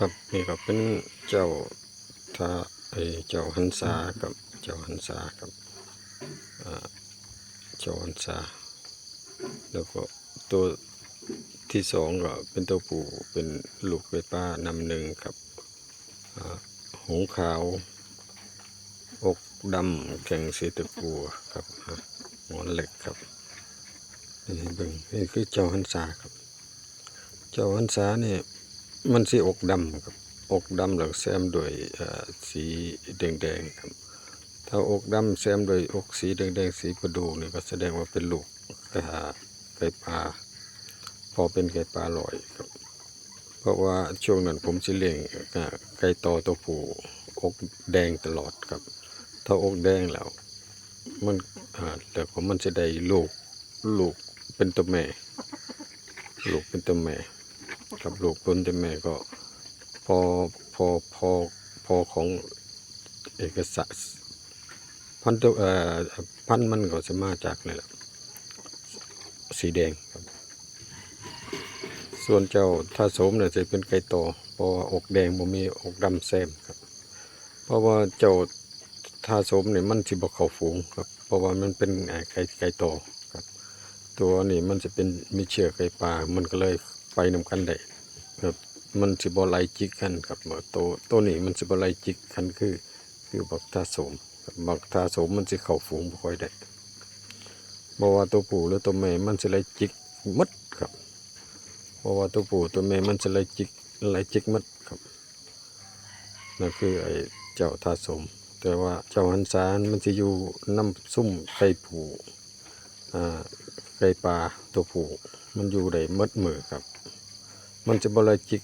ครับนี่ก็เป็นเจ้าทาไอเจ้าหันษากับเจ้าหันษาครับเจ้าหันษาแล้วก็ตัวที่สองก็เป็นตัวผู้เป็นลูกไฟป้านำหนึ่งครับหงขาว อกดำแข่งสีตะกัวครับหมอนเหล็กครับนี่เบิ่งนี่คือเจ้าหันษาครับ เจ้าหันษาเนี่ย มันสีอกดำครับ อกดำแล้วแซมด้วยสีแดงๆครับ ถ้าอกดำแซมด้วยอกสีแดงๆสีประดูนี่ก็แสดงว่าเป็นลูกไก่หาไก่ปลาพอเป็นไก่ปลาลอยครับ เพราะว่าช่วงนั้นผมสิเลี้ยงไก่ต่อตัวผู้อกแดงตลอดครับ ถ้าอกแดงแล้ว มันอ่าแต่ผมมันจะได้ลูกลูกเป็นตัวแม่ ลูกเป็นตัวแม่ กับลูกเป็นตัวแม่ก็ พอพอพอพอของเอกสารพันธุ์ตัวเอ่อพันธุ์มันก็จะมาจากนี่แหละสีแดงครับ ส่วนเจ้าท่าโสมเนี่ยจะเป็นไก่โตเพราะว่าอกแดงบ่มีอกดำแซมครับ เพราะว่าเจ้าท่าโสมเนี่ยมันสิบ่เข้าฝูงครับ เพราะว่ามันเป็นไก่ไก่โตครับ ตัวนี้มันจะเป็นมีเชือกไก่ปลามันก็เลยไปนำกันได้ มันสิบ่ไลจิกกันครับตัวตัวนี้มันสิบ่ไลจิกกันคือ คือบักทาสมบักทาสมมันสิเข้าฝูงบ่ค่อยได้บ่ว่าตัวผู้หรือตัวแม่มันสิไลจิกหมดครับเพราะว่าตัวผู้ตัวแม่มันสิไลจิกไลจิกหมดครับนั่นคือไอ้เจ้าทาสม แต่ว่าเจ้าหันสารมันสิอยู่น้ำซุ่มไก่ผูอ่าไก่ปลาตัวผู้มันอยู่ได้หมดมือครับ มันจะบไลจิก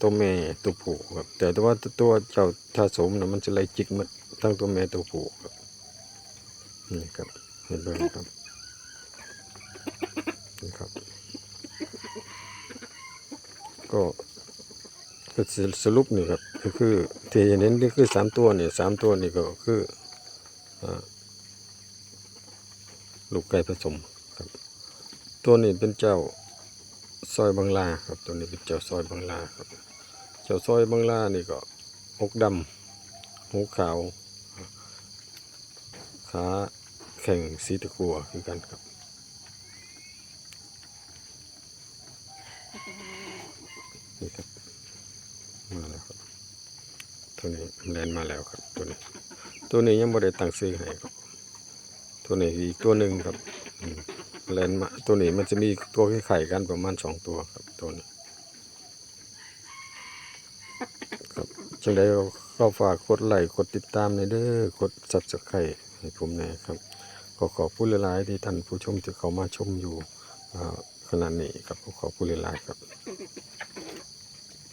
ตัวแม่ตัวผู้ครับ แต่ว่าตัวเจ้าท่าสมนะมันจะไลจิกหมดทั้งตัวแม่ตัวผู้ครับนี่ครับเห็นเลยครับนี่ครับ ก็ก็สรุปนี่ครับก็คือที่เห็นนี่คือสามตัวนี่สามตัวนี่ก็คืออลูกไก่ผสมครับ ตัวนี้เป็นเจ้า อยบังลาครับตัวนี้เป็นเจ้าซอยบังลาครับ เจ้าซอยบังลานี่ก็อกดำหูขาวขาแข่งสีตะกัวคือกันครับนี่ครับมาแล้วครับตัวนี้แลนมาแล้วครับตัวนี้ ตัวนี้ยังไม่ได้ตั้งซื้อให้ครับ ตัวนี้อีกตัวหนึ่งครับอืม แลนมาตัวนี้มันจะมีตัวไข่กันประมาณสองตัวครับตัวนี้ครับจังใดก็ฝากกดไลค์กดติดตามในเด้อกด subscribe ให้ผมหน่อยครับขอขอบคุณหลายๆที่ท่านผู้ชมที่เขามาชมอยู่อ่าขณะนี้ครับขอขอบคุณหลายๆครับ